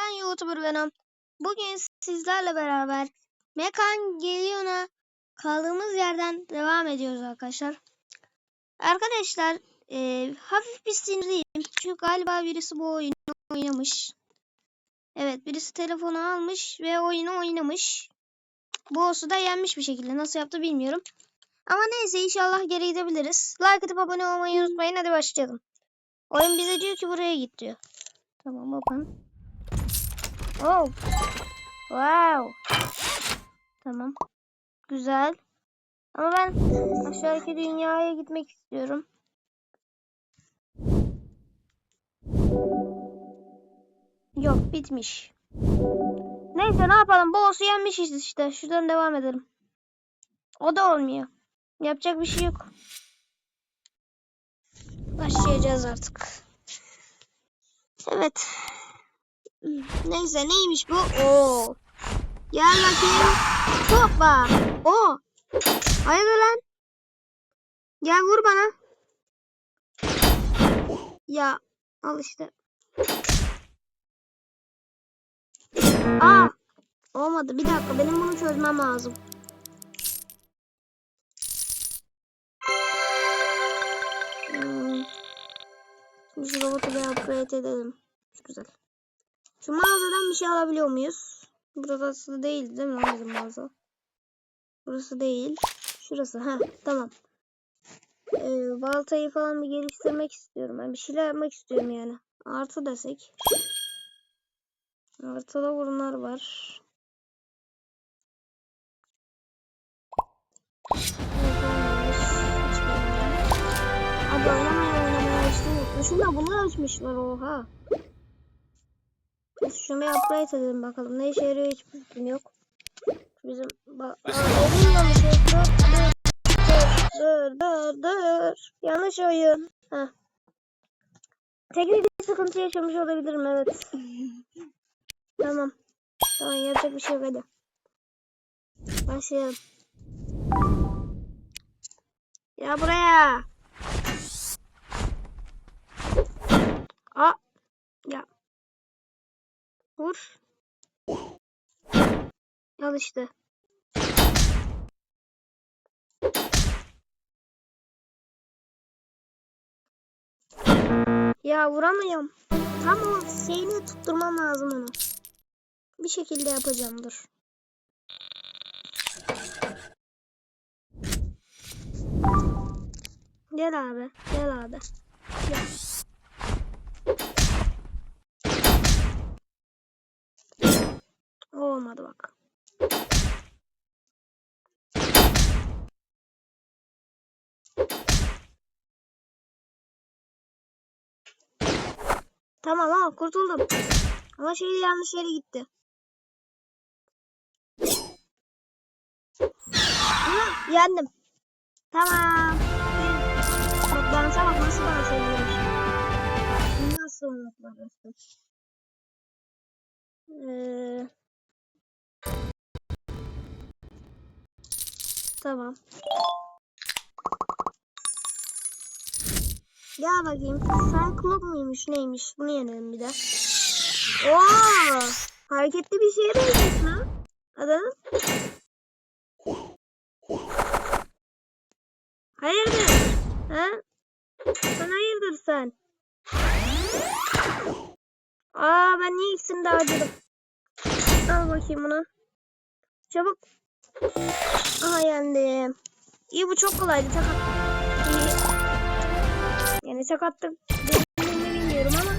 Ben YouTuber Venom. Bugün sizlerle beraber Mekan Gelion'a kaldığımız yerden devam ediyoruz arkadaşlar. Arkadaşlar e, hafif bir sinirliyim. Çünkü galiba birisi bu oyunu oynamış. Evet birisi telefonu almış ve oyunu oynamış. Boss'u da yenmiş bir şekilde. Nasıl yaptı bilmiyorum. Ama neyse inşallah geri gidebiliriz. Like atıp abone olmayı unutmayın. Hadi başlayalım. Oyun bize diyor ki buraya git diyor. Tamam open. Oh. Wow. Tamam. Güzel. Ama ben aşağıdaki dünyaya gitmek istiyorum. Yok bitmiş. Neyse ne yapalım. Boss'u yenmişiz işte. Şuradan devam edelim. O da olmuyor. Yapacak bir şey yok. Başlayacağız artık. Evet. Neyse neymiş bu? Oo. Gel bakayım. Hoppa. O. Hayırdır lan? Gel vur bana. Ya al işte. Aa. Olmadı. Bir dakika benim bunu çözmem lazım. Hmm. Şu robotu bir upgrade edelim. Güzel. Şu mağazadan bir şey alabiliyor muyuz? Burası değil değil mi bizim mağaza? Burası değil. Şurası. Ha tamam. Ee, baltayı falan bir geliştirmek istiyorum. Ben bir şeyler yapmak istiyorum yani. Artı desek. Artıda bunlar var. Hadi oynamaya oynamaya işte. Şurada bunlar açmışlar oha. Biz şunu bir upgrade edelim bakalım. Ne işe yarıyor hiç fikrim yok. Bizim ba oyun yanlış dur, dur, dur, dur, dur. Yanlış oyun. Heh. Teknik bir sıkıntı yaşamış olabilirim evet. tamam. Tamam yapacak bir şey yok hadi. Başlayalım. Ya buraya. Aa. Ya. Vur. Al. Ya vuramıyorum. Tam o şeyini tutturmam lazım onu. Bir şekilde yapacağım dur. Gel abi. Gel abi. Gel. Olmadı bak. Tamam ha kurtuldum. Ama şey yanlış yere gitti. Hı, yendim. Tamam. Bak dansa bak nasıl dans ediyormuş. Nasıl unutlar Ee, tamam. Gel bakayım. Klub muymuş neymiş? Bunu yenelim bir de. Oo! Hareketli bir şeye benziyorsun ha. Adam. Hayırdır? Ha? Sen hayırdır sen? Aa ben niye ikisini de harcadım? Bakayım bunu. Çabuk. Aha yendim. İyi bu çok kolaydı. İyi. Yani. Dediğimi bilmiyorum ama.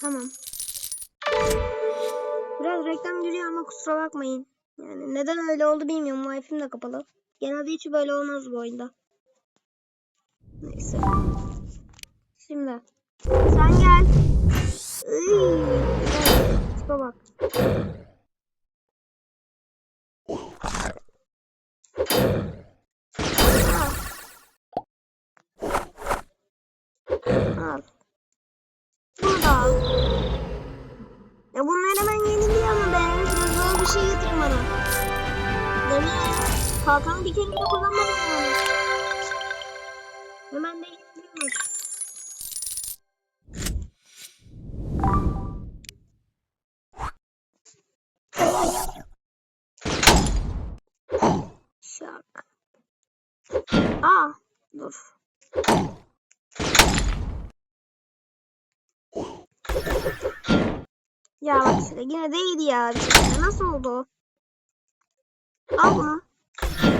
Tamam. Biraz reklam giriyor ama kusura bakmayın. Yani neden öyle oldu bilmiyorum. Wi-Fi'm de kapalı. Genelde hiç böyle olmaz bu oyunda. Neyse. Şimdi. Sen gel. Iy, bak. Al. Al. Bunu da al. Ya bunlar hemen yeniliyor ama ben biraz zor bir şey getirin bana. Demin kalkanı bile kullanmadım. Hemen dur. Ya bak işte yine değdi ya. şekilde. Nasıl oldu? Al bunu.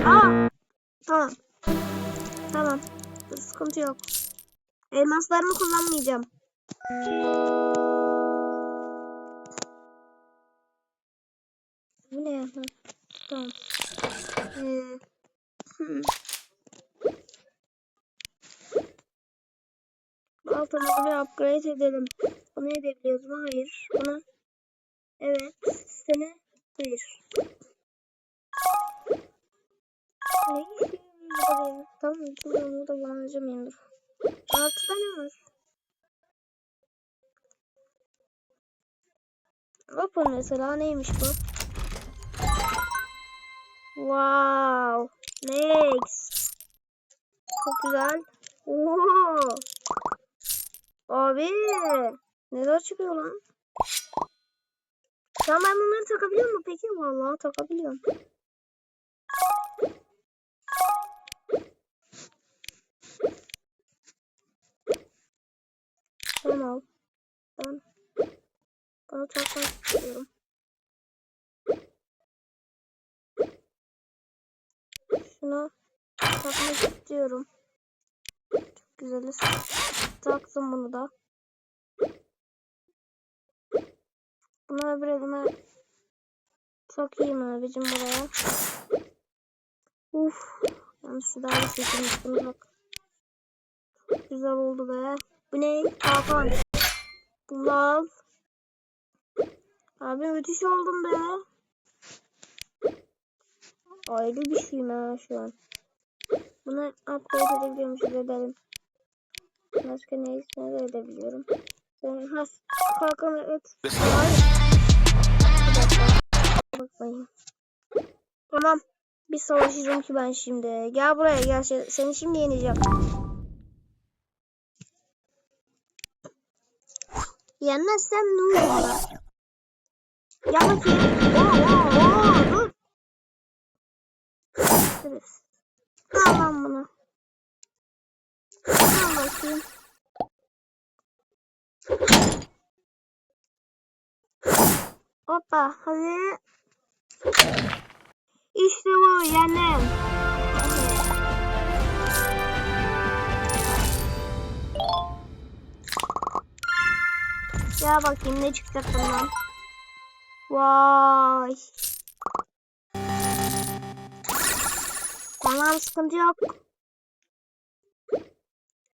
Aa. Tamam. Tamam. Sıkıntı yok. Elmaslarımı kullanmayacağım. Bu ne? Hı, Tamam. Ee, hmm. Baltamızı bir upgrade edelim. Bunu edebiliyoruz mu? Hayır. Bunu evet. Seni hayır. Ne? Tamam. Onu da kullanacağım dur. Altıda ne var? Open mesela neymiş bu? Wow. Next. Çok güzel. Oo. Abi. Neler çıkıyor lan? Sen ben bunları takabiliyor mu peki? Vallahi takabiliyorum. Ben al. Ben bunu takmak istiyorum. Şunu takmak istiyorum. Çok güzeliz. Taktım bunu da. Bunu öbür elime takayım abicim buraya. Uf. Yanlış şu daha bir bak. Çok güzel oldu be. Bu ne? Hakan. Bunu al. Abi müthiş oldum be. Ayrı bir şeyim ha şu an. Bunu upgrade edebiliyormuşuz edelim. Başka neyi ne edebiliyorum? Sen has kalkan et. Hayır. Bakmayın. Tamam. Bir savaşacağım ki ben şimdi. Gel buraya gel. Se- Seni şimdi yeneceğim. Yenmezsem ne olur? Gel bakayım. Oo, oo, oo, dur. Al lan bunu. Al bakayım. Hoppa hadi. İşte bu yendim. Ya bakayım ne çıkacak bundan. Vay. Tamam sıkıntı yok.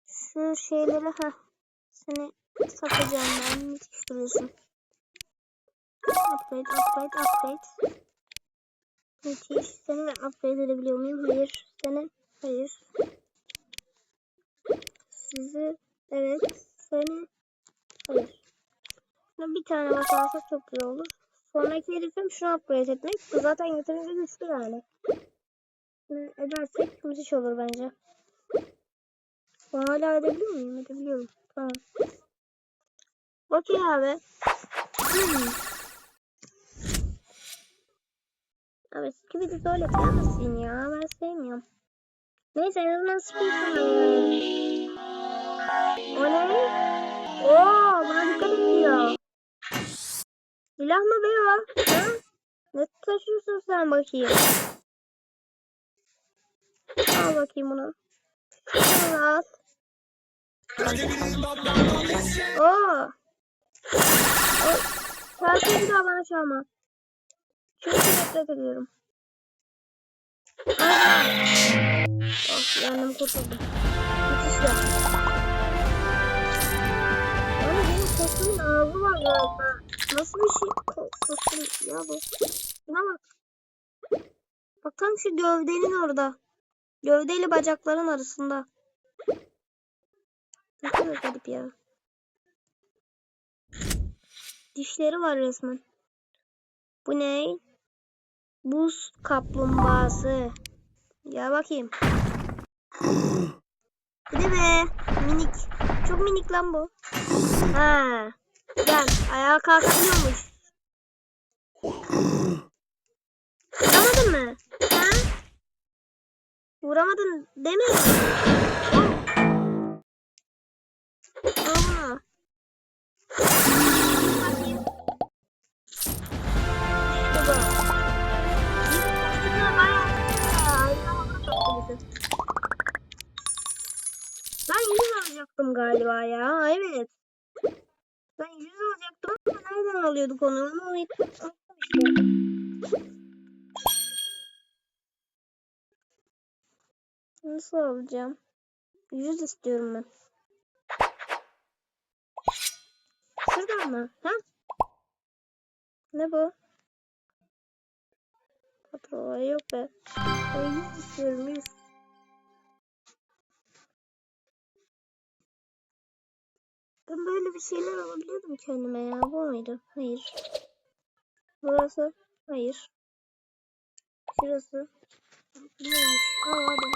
Şu şeyleri ha seni satacağım ben. Müthiş duruyorsun. Upgrade, upgrade, upgrade. Müthiş. Seni ben upgrade edebiliyor muyum? Hayır. Seni, hayır. Sizi, evet. Seni, hayır. Şuna bir tane bakarsak çok güzel olur. Sonraki hedefim şunu upgrade etmek. Bu zaten yeterince güçlü yani. Bunu edersek müthiş olur bence. Hala edebiliyor muyum? Edebiliyorum. Tamam. Okey abi. Hmm. Abi Skibidi böyle yapamazsın ya. Ben sevmiyorum. Neyse en azından Speedrun. O ne? Oo buna dikkat ediyor. Silah mı be o? Ne taşıyorsun sen bakayım? Al bakayım bunu. Al. Oo. O, Çarpıyı bir daha bana çalma. Çünkü nefret ediyorum. Aha. Oh yandım kurtuldum. Müthiş ya. Yani benim kostumun ağzı var galiba. Nasıl bir şey ko kostüm ya bu? Buna bak. Bak tam şu gövdenin orada. Gövdeyle bacakların arasında. Ne kadar garip ya. Dişleri var resmen. Bu ne? Buz kaplumbağası. Ya bakayım. De be. Minik. Çok minik lan bu. Ha. Gel. Ayağa kalkabiliyormuş. Vuramadın mı? Ha? Vuramadın mi? Galiba ya. Evet. Ben 100 alacaktım ama nereden alıyorduk onu? Onu unuttum işte. Nasıl alacağım? 100 istiyorum ben. Şurada mı? Ha? Ne bu? Patrol yok be. Ben 100 istiyorum 100. Ben böyle bir şeyler alabiliyordum kendime ya. Bu muydu? Hayır. Burası? Hayır. Şurası? Neymiş? Aa hadi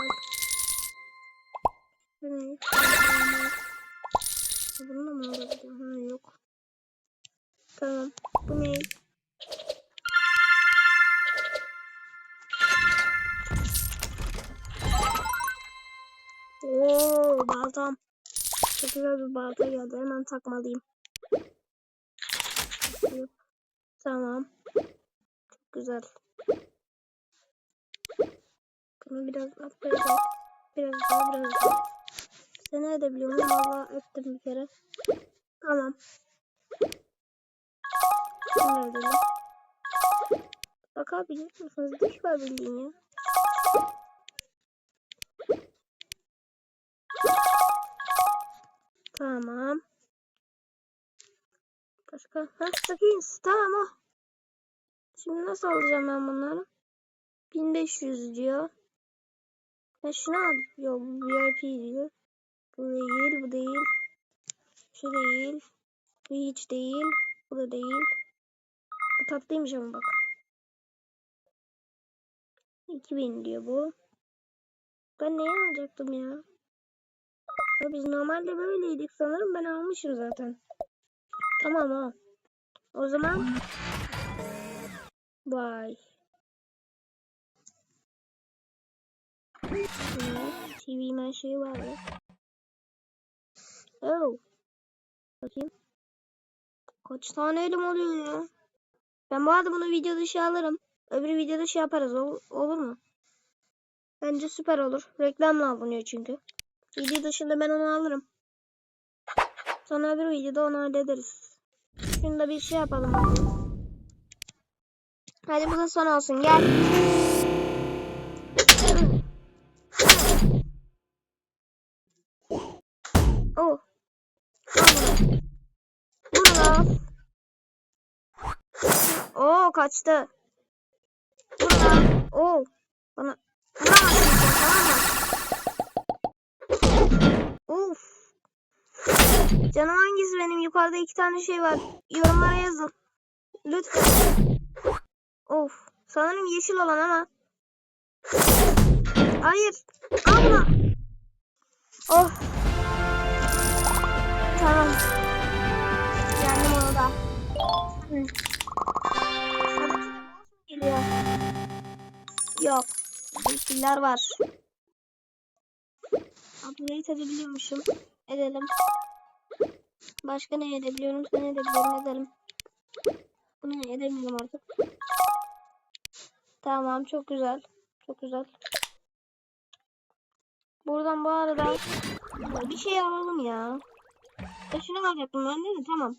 takmalıyım. Tamam. Çok güzel. Bunu biraz at biraz daha. Biraz daha. Seni edebiliyorum. Valla ettim bir kere. Tamam. Şunu edelim. Bakabilir misiniz? Diş var bildiğin ya. Tamam. Başka? Ha, sakins. Tamam o. Şimdi nasıl alacağım ben bunları? 1500 diyor. Ha şunu al. Yok VIP diyor. Bu değil, bu değil. Şu değil. Bu hiç değil. Bu da değil. Bu tatlıymış ama bak. 2000 diyor bu. Ben neye alacaktım ya? Ya biz normalde böyleydik sanırım. Ben almışım zaten. Tamam o. O zaman. Ne? TV man şeyi var ya. Oh. Bakayım. Kaç tane elim oluyor ya? Ben bu arada bunu video dışı alırım. Öbür video dışı yaparız. Ol- olur mu? Bence süper olur. Reklamla alınıyor çünkü. Video dışında ben onu alırım. Sonra öbür videoda onu hallederiz. Şimdi de bir şey yapalım. Hadi bu da son olsun. Gel. Oh. Da al. Oo kaçtı. Da al. Oo. Bana Canım hangisi benim? Yukarıda iki tane şey var. Yorumlara yazın. Lütfen. Of. Sanırım yeşil olan ama. Hayır. Alma. Oh. Tamam. Yendim onu da. Yok. Yeşiller var. Upgrade edebiliyormuşum. Edelim. Başka ne edebiliyorum? Sen edebiliyorum. Edelim. Bunu edemiyorum artık. Tamam çok güzel. Çok güzel. Buradan bu arada bir şey alalım ya. E şunu alacaktım ben değil? Tamam.